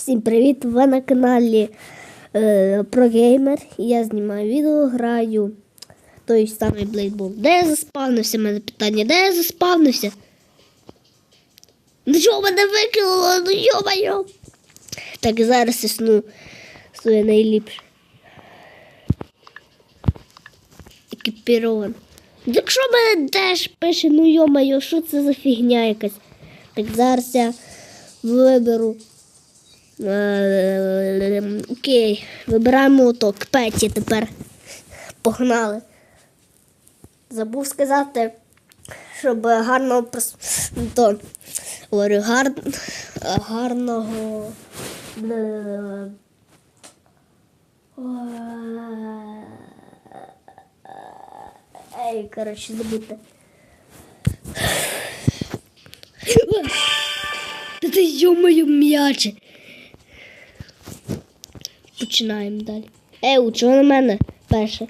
Всім привіт! Ви на каналі е, ProGamer. Я знімаю відео, граю той самий Blade. Де я заспавнився? У мене питання, де я заспавнився? Ну чого мене викинуло? Ну йо-моє! Так, зараз існу своє найліпше. Екіпірован. Якщо мене теж пише, ну йо-моє, що це за фігня якась? Так зараз я виберу. Е, Окей, вибираємо ото Петі тепер. Погнали. Забув сказати, щоб гарно то, говорю, гар... гарного. Ей, коротше, забудьте. Та ти йомою м'яче. Починаємо далі. Ей, чого на мене перше?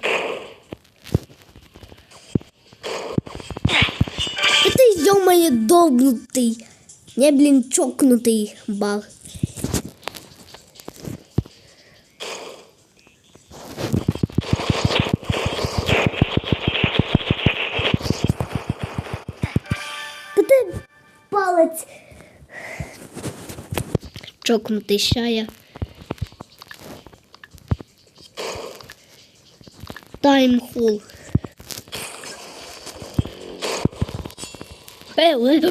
Ти йомає довбнутий. Не, блін, чокнутий баг. Ти палець. Чокнутий щая. Таймхол. Е, е,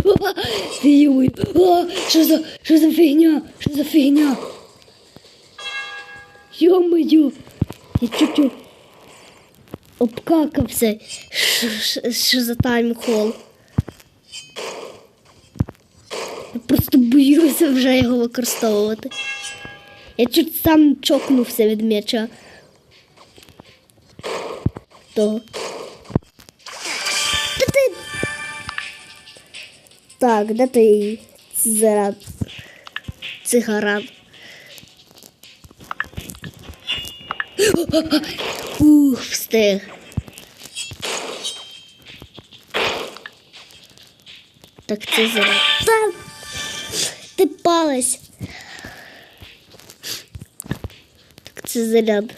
а, що за, що за фігня? Що за фігня? Йо-моє, я чуть-чуть обкакався. Що за таймхол? Я просто боюся вже його використовувати. Я чуть сам чокнувся від м'яча. Того. Та ти... Так, де той цигара? Цигаран. Ух, встиг. Так це зараз. Та ти палець. Так це заряд.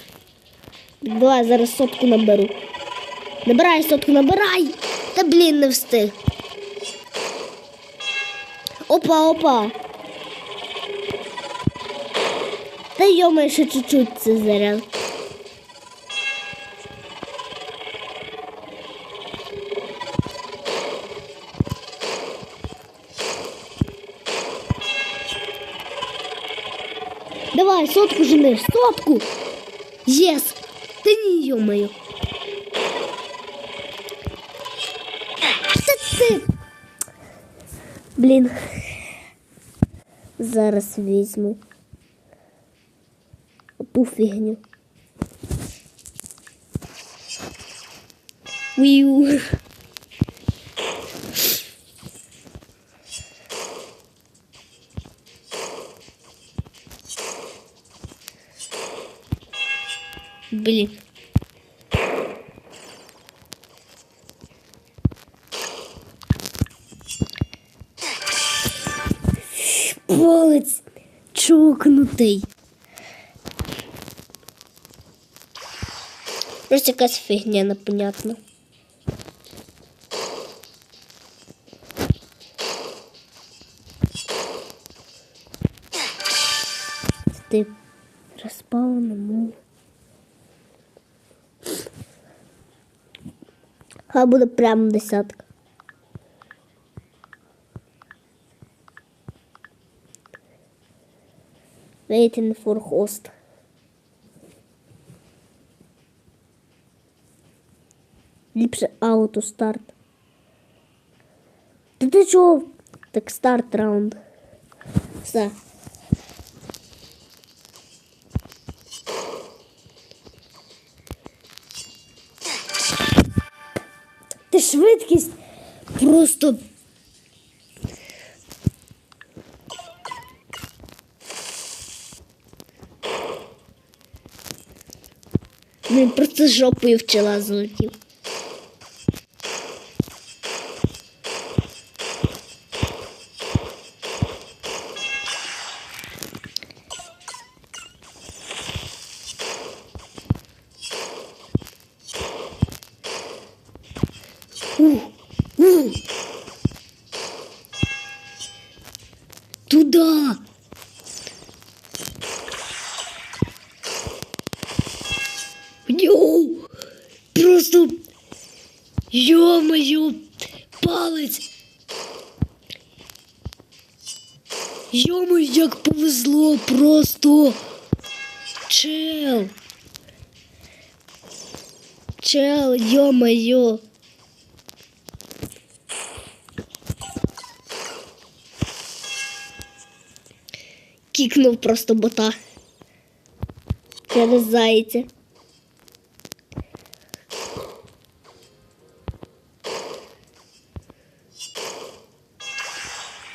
Давай зараз сотку наберу. Набирай сотку, набирай! Та блін, не встиг. Опа, опа. Та йома ще чуть-чуть це заряд. Давай, сотку жениш, сотку! Єс! Та ні, йомаю. Блін. Зараз візьму. Ту фігню. Уіу. Блін. Палець чокнутий. Просто якась фігня непонятна. Ти розпав на мову. Хай буде прямо десятка. Waiting for host. Ліпше аутостарт. Та ти чого? Так старт раунд. Все. Ти швидкість просто. Він просто жопою вчила злетів. Туда! Йо-моє! Палець! Йому як повезло просто. Чел. Чел, йо-моє. Кікнув просто бота. Через зайця.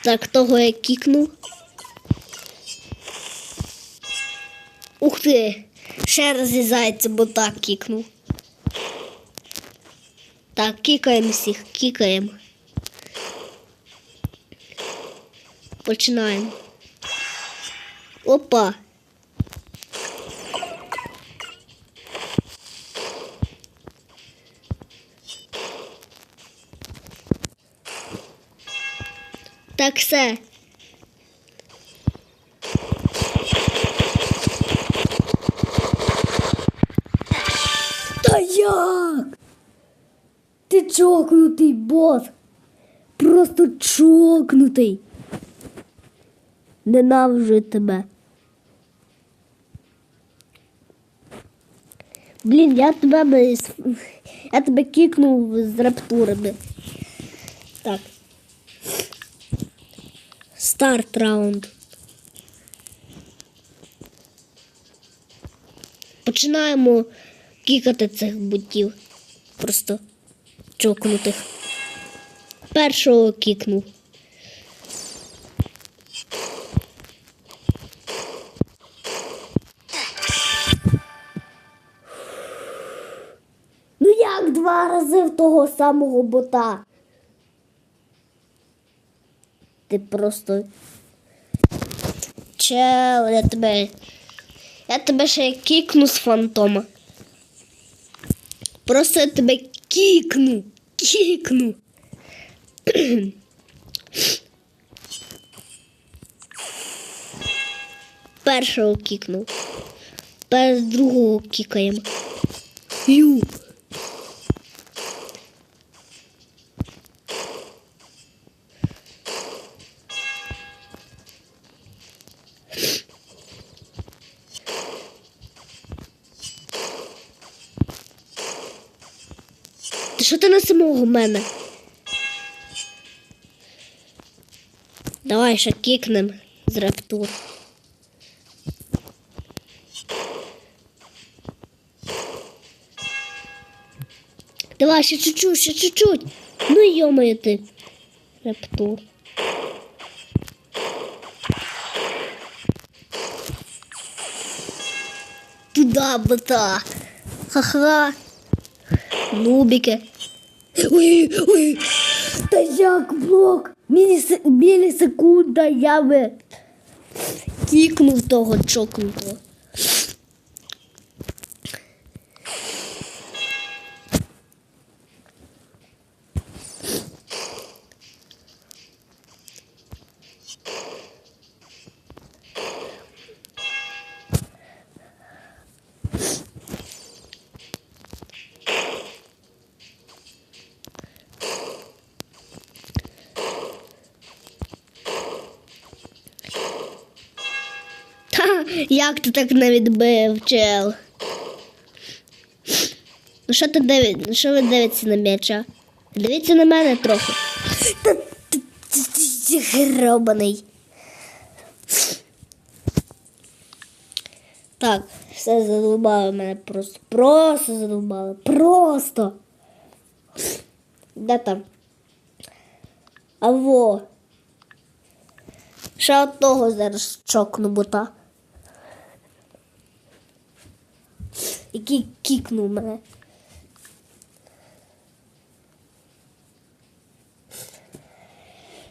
Так, того я кікнув. Ух ти! Ще розрізається, бо так кікнув. Так, кікаємо всіх, кікаємо. Починаємо. Опа. Так все. Та як? Ти чокнутий бот. Просто чокнутий. Ненавижу тебе. Блін, я тебе я тебе кікнув з рептурами. Так. Старт раунд. Починаємо кікати цих ботів. Просто чокнутих. Першого кікнув. Ну як два рази в того самого бота? Ти просто. Чел, я тебе. Я тебе ще кікну з фантома. Просто я тебе кікну. Кікну. Першого кікнув. Перш другого кікаємо. Ю. що ти на самого мене? Давай ще кікнем з рептур. Давай ще чуть-чуть, ще чуть-чуть. Ну йомаю ти. Рептур. Туда, бота. Ха-ха. Нубіки. Ой, ой. Та як блок? Мілісе- Мілісекунда я би кікнув того чокнутого. Та, як ти так не відбив, чел? Ну що ти дивиш? Ну що ви дивитеся на м'яча? Дивіться на мене трохи. Гробаний. Так, все задовбало мене просто. Просто задовбало. Просто. Де там? А во. Ще одного зараз чокну бота. Який кікнув мене.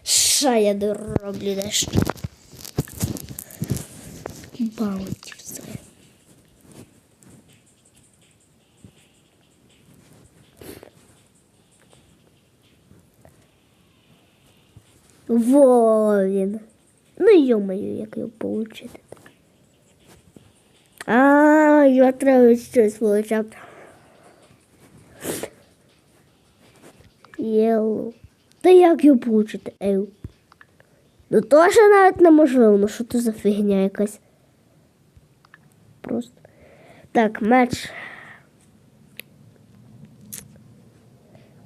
Ша я дороблю дещо. Баунті все. Во він. Ну йомаю, як його получити. А, я треба щось получати. Єло. Та як його получити? Ей. Ну теж навіть неможливо, ну що це за фігня якась. Просто. Так, меч.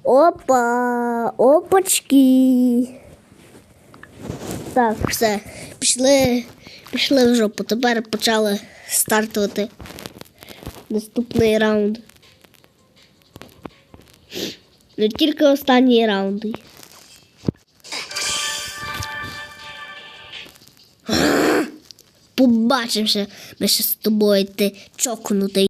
Опа! Опачки. Так, все. Пішли, пішли в жопу. Тепер почали стартувати наступний раунд. Не тільки останній раунд. Побачимося. Ми ще з тобою ти чокнутий.